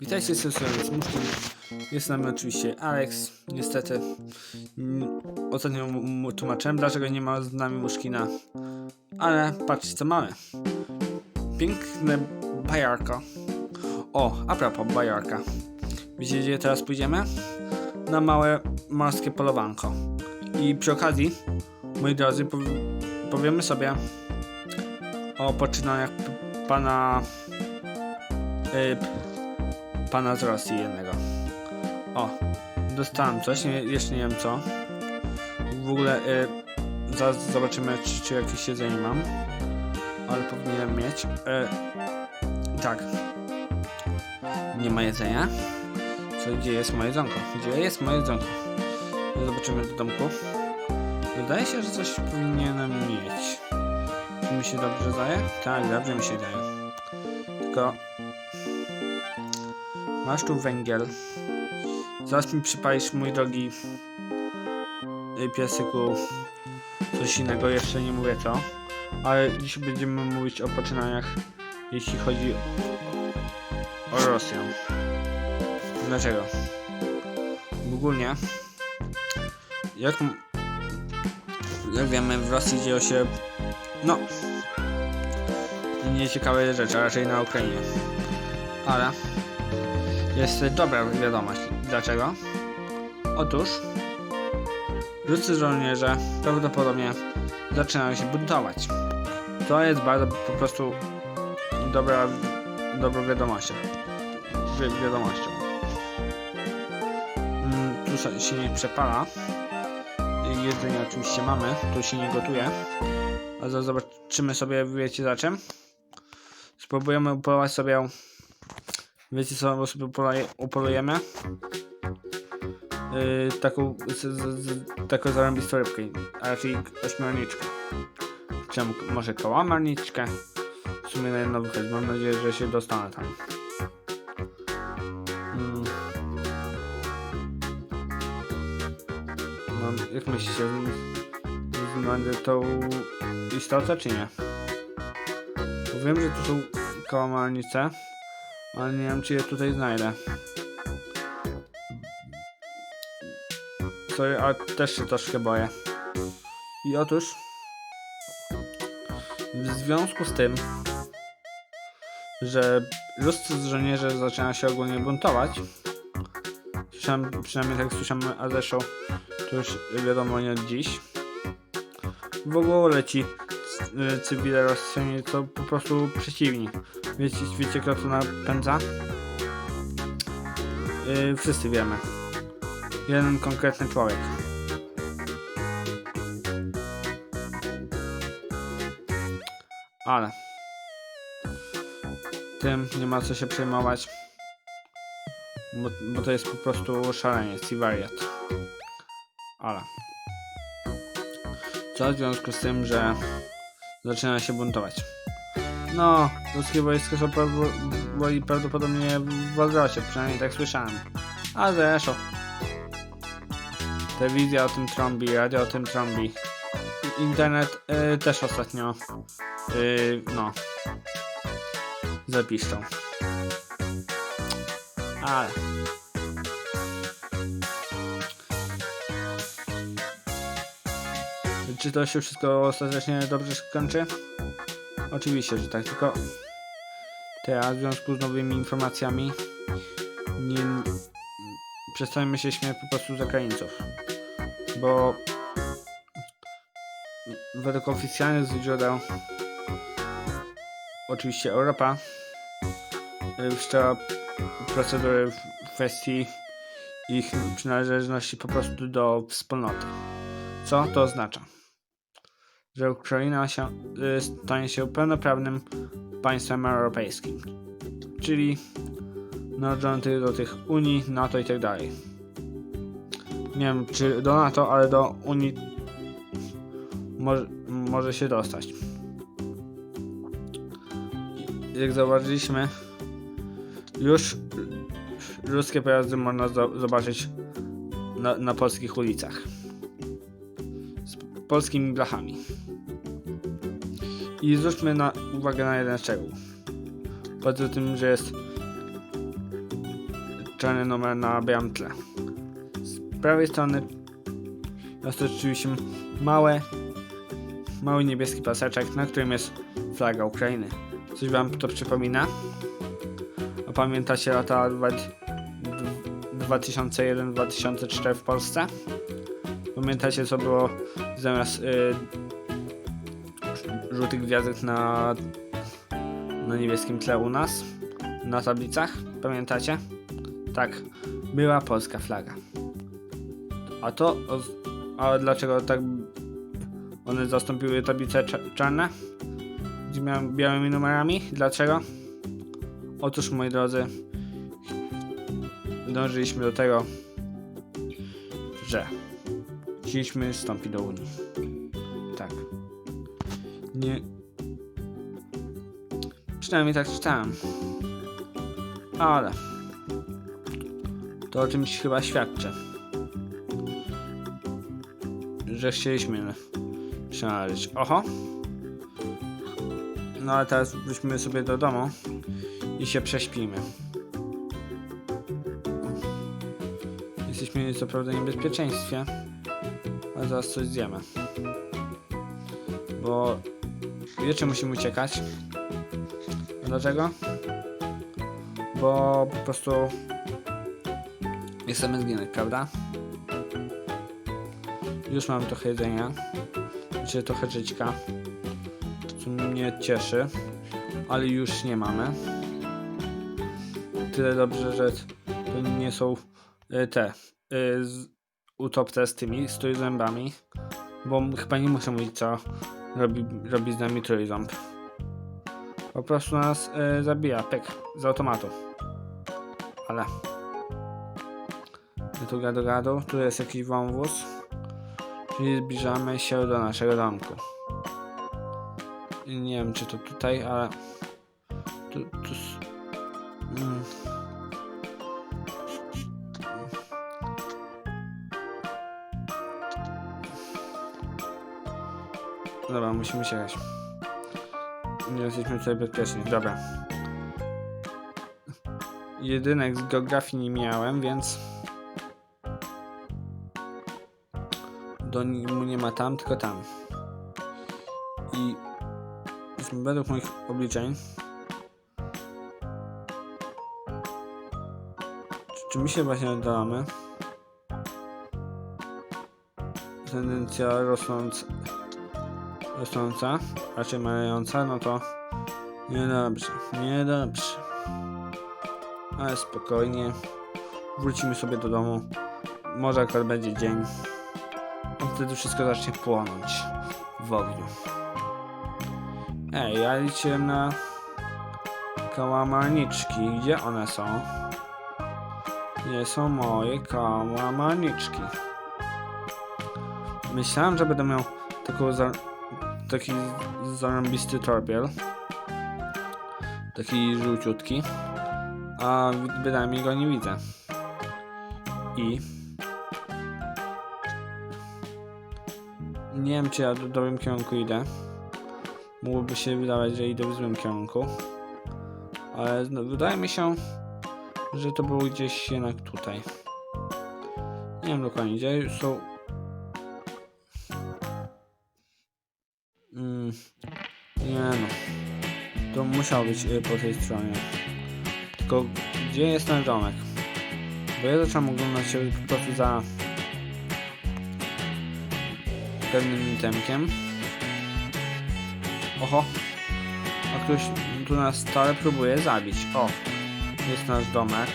Witajcie serdecznie z Muszkiem. Jest z nami oczywiście Alex. Niestety mm, ostatnio mu- tłumaczyłem, dlaczego nie ma z nami Muszkina. Ale patrzcie co mamy. Piękne bajarko. O, a propos bajarka. Wiecie gdzie teraz pójdziemy? Na małe morskie polowanko. I przy okazji, moi drodzy, pow- powiemy sobie o poczynaniach pana y, pana z Rosji jednego. O, dostałem coś, nie, jeszcze nie wiem co. W ogóle y, zaraz zobaczymy, czy, czy jakieś jedzenie mam. Ale powinienem mieć. Y, tak. Nie ma jedzenia. Co, gdzie jest moje jedzonko? Gdzie jest moje jedzonko? Zobaczymy do domku. Wydaje się, że coś powinienem mieć. Czy mi się dobrze daje? Tak, dobrze mi się daje. Tylko Masz tu węgiel. Zaraz mi przypalisz, mój drogi y, piesku, coś innego, jeszcze nie mówię co. Ale dziś będziemy mówić o poczynaniach, jeśli chodzi o Rosję. Dlaczego? Ogólnie, jak, jak wiemy, w Rosji dzieją się, no, nieciekawe rzeczy, a raczej na Ukrainie. Ale jest dobra wiadomość. Dlaczego? Otóż ruscy żołnierze prawdopodobnie zaczynają się buntować. To jest bardzo po prostu dobra, dobrą wiadomością. Wi- wiadomością. Mm, Tu się- nie przepala. Jedzenie oczywiście mamy, tu się nie gotuje. A zobaczymy sobie, wiecie za czym? Spróbujemy upolować sobie Wiecie co bo sobie upoluje, upolujemy? Yy, taką, z, z, z, taką zarąbistą rybkę, a raczej ośmiorniczkę. Czemu może kałamarniczkę? W sumie na jedno wychodzi. Mam nadzieję, że się dostanę tam. Mm. Mam, jak myślicie, z- będę tą istotę czy nie? Wiem, że tu są kałamarnice. Ale nie wiem, czy je tutaj znajdę. Sorry, ale też się troszkę boję. I otóż... W związku z tym, że ruscy żołnierze zaczynają się ogólnie buntować, słyszałem, przynajmniej tak słyszałem, a zresztą to już wiadomo nie od dziś, w ogóle ci y, cywile Rosjanie to po prostu przeciwni. Wiecie, wiecie kto to napędza? Yy, wszyscy wiemy. Jeden konkretny człowiek. Ale tym nie ma co się przejmować. Bo, bo to jest po prostu szaleniec i wariat. Ale co w związku z tym, że zaczyna się buntować. No, ruskie wojska są prawdopodobnie w odwrocie, przynajmniej tak słyszałem. A zresztą. Telewizja o tym trąbi, radio o tym trąbi. Internet y, też ostatnio, y, no, zapiszczą. Ale. Czy to się wszystko ostatecznie dobrze skończy? Oczywiście, że tak, tylko teraz w związku z nowymi informacjami nie przestańmy się śmiać po prostu z Ukraińców. Bo według oficjalnych źródeł oczywiście Europa y, wszczęła procedury w kwestii ich przynależności po prostu do wspólnoty. Co to oznacza? Że Ukraina się, y, stanie się pełnoprawnym państwem europejskim, czyli należący do tych Unii, NATO i tak dalej. Nie wiem czy do NATO, ale do Unii może, może się dostać. Jak zauważyliśmy, już ruskie pojazdy można zo- zobaczyć na, na polskich ulicach polskimi blachami. I zwróćmy na uwagę na jeden szczegół. Poza tym, że jest czarny numer na białym tle. Z prawej strony to oczywiście małe, mały niebieski paseczek, na którym jest flaga Ukrainy. Coś wam to przypomina? A pamiętacie lata dwa- d- 2001-2004 w Polsce? Pamiętacie co było zamiast y, żółtych gwiazdek na, na niebieskim tle u nas? Na tablicach? Pamiętacie? Tak, była polska flaga. A to, a dlaczego tak one zastąpiły tablice cza- czarne? Z białymi numerami? Dlaczego? Otóż, moi drodzy, dążyliśmy do tego, że chcieliśmy wstąpić do Unii. Tak. Nie. Przynajmniej tak czytałem. Ale. To o czymś chyba świadczy. Że chcieliśmy przynależeć. Oho. No ale teraz wróćmy sobie do domu i się prześpimy. Jesteśmy co prawda w niebezpieczeństwie, ale zaraz coś zjemy. Bo wiecie, musimy uciekać. Dlaczego? Bo po prostu nie chcemy prawda? Już mam trochę jedzenia, czy trochę żyćka, co mnie cieszy, ale już nie mamy. Tyle dobrze, że to nie są y, te y, z, utopce z tymi, z trójzębami, bo chyba nie muszę mówić, co robi, robi z nami trójząb. Po prostu nas y, zabija, pyk, z automatu. Ale... Tu gadu gadu, tu jest jakiś wąwóz, czyli zbliżamy się do naszego domku. I Nie wiem, czy to tutaj, ale... Tu, tu... Dobra, musimy sięgać. Nie jesteśmy tutaj bezpieczni. Dobra. Jedynek z geografii nie miałem, więc... Do niemu nie ma tam, tylko tam. I... Według moich obliczeń... Czy, czy my się właśnie oddalamy? Tendencja rosnąca rosnąca, raczej malejąca, no to niedobrze, niedobrze. Ale spokojnie. Wrócimy sobie do domu. Może akurat będzie dzień. A wtedy wszystko zacznie płonąć w ogniu. Ej, ja liczyłem na kałamarniczki. Gdzie one są? Gdzie są moje kałamarniczki? Myślałem, że będę miał taką za taki zarąbisty torbiel. Taki żółciutki. A bynajmniej go nie widzę. I... Nie wiem, czy ja w dobrym kierunku idę. Mogłoby się wydawać, że idę w złym kierunku. Ale no, wydaje mi się, że to było gdzieś jednak tutaj. Nie wiem dokładnie gdzie. Są nie no. To musiał być y, po tej stronie. Tylko gdzie jest ten domek? Bo ja zacząłem oglądać się po prostu za pewnym itemkiem. Oho. A ktoś tu nas stale próbuje zabić. O. Jest nasz domek.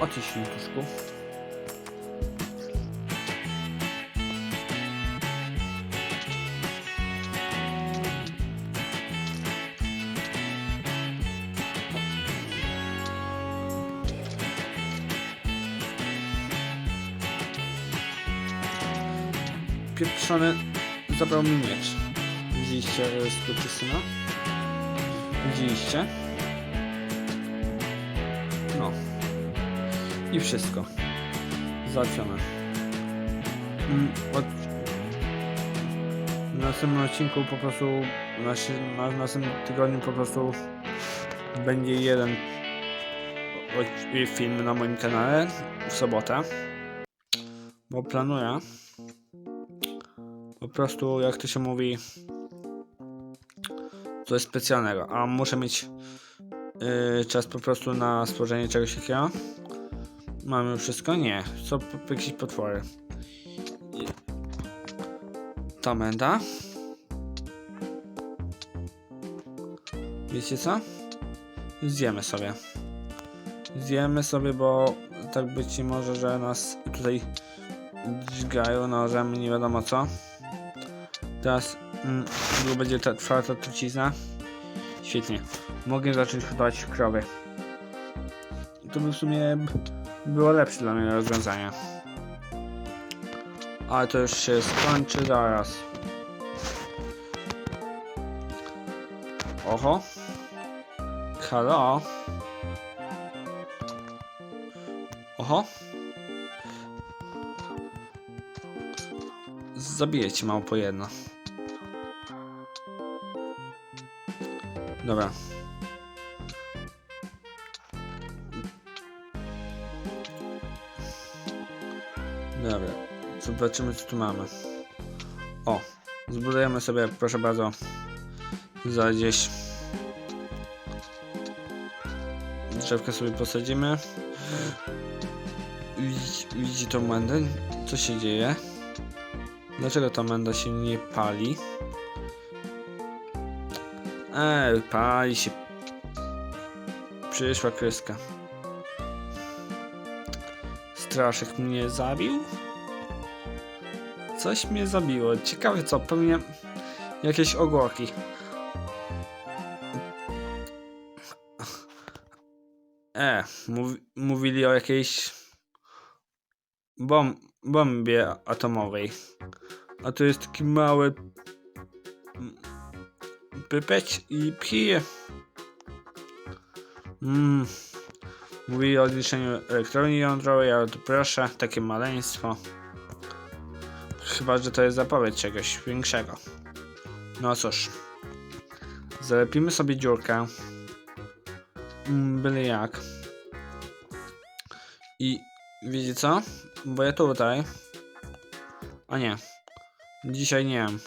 O ty Pieprzony zabrał mi miecz. Widzieliście skurczysyna? Widzieliście? No. I wszystko. Załatwione. Mm, od... następnym odcinku po prostu, na w następnym tygodniu po prostu będzie jeden film na moim kanale w sobotę. Bo planuję po prostu, jak to się mówi, coś specjalnego, a muszę mieć yy, czas po prostu na stworzenie czegoś takiego. Mamy wszystko? Nie. P- jakieś potwory. To menda. Wiecie co? Zjemy sobie. Zjemy sobie, bo tak być może, że nas tutaj dźgają nożem, nie wiadomo co. Teraz mm, będzie ta, trwała trucizna. Świetnie. Mogę zacząć hodować krowy. To by w sumie było lepsze dla mnie rozwiązanie. Ale to już się skończy zaraz. Oho. Halo. Oho. Zabiję ci mało po jedno. Dobra. Dobra. Zobaczymy co tu mamy. O. Zbudujemy sobie, proszę bardzo, za gdzieś drzewkę sobie posadzimy. Widzi- Widzi tą? Co się dzieje? Dlaczego ta menda się nie pali? Ej, pali się. Przyszła kreska. Straszek mnie zabił? Coś mnie zabiło. Ciekawe co, pewnie jakieś ogłoki. E, mówi, mówili o jakiejś bom, bombie atomowej. A to jest taki mały pypeć i pije. Mm. Mówili o odliczeniu elektrowni jądrowej, ale to proszę, takie maleństwo. Chyba, że to jest zapowiedź czegoś większego. No cóż. Zalepimy sobie dziurkę. Mm, Byle jak. I wiecie co? Bo ja tutaj. A nie. Dzisiaj nie wiem.